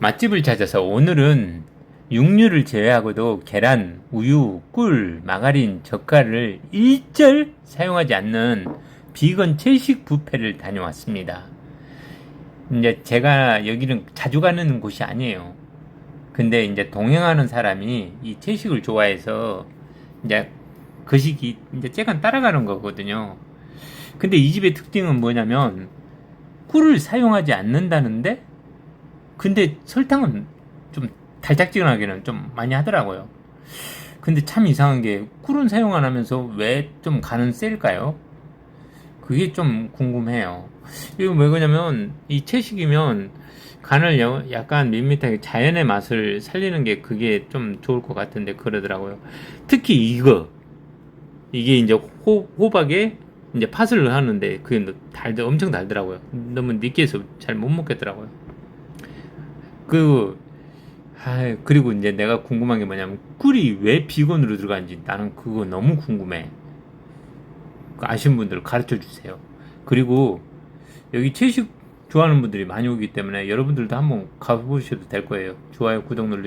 맛집을 찾아서 오늘은 육류를 제외하고도 계란, 우유, 꿀, 마가린, 젓갈을 일절 사용하지 않는 비건 채식 뷔페를 다녀왔습니다. 이제 제가 여기는 자주 가는 곳이 아니에요. 근데 이제 동행하는 사람이 이 채식을 좋아해서 이제 그 시기 이제 째간 따라가는 거거든요. 근데 이 집의 특징은 뭐냐면 꿀을 사용하지 않는다는데 근데 설탕은 좀 달짝지근하게는 좀 많이 하더라고요. 근데 참 이상한 게 꿀은 사용 안 하면서 왜 좀 간은 셀까요? 그게 좀 궁금해요. 이거 왜 그러냐면 이 채식이면 간을 여- 약간 밋밋하게 자연의 맛을 살리는 게 그게 좀 좋을 것 같은데 그러더라고요. 특히 이거 이게 이제 호, 호박에 이제 팥을 하는데 그게 달더 엄청 달더라고요. 너무 느끼해서 잘 못 먹겠더라고요. 그 아, 그리고 이제 내가 궁금한 게 뭐냐면 꿀이 왜 비건으로 들어가는지 나는 그거 너무 궁금해. 그 아시는 분들 가르쳐 주세요. 그리고 여기 채식 좋아하는 분들이 많이 오기 때문에 여러분들도 한번 가보셔도 될 거예요. 좋아요, 구독 눌러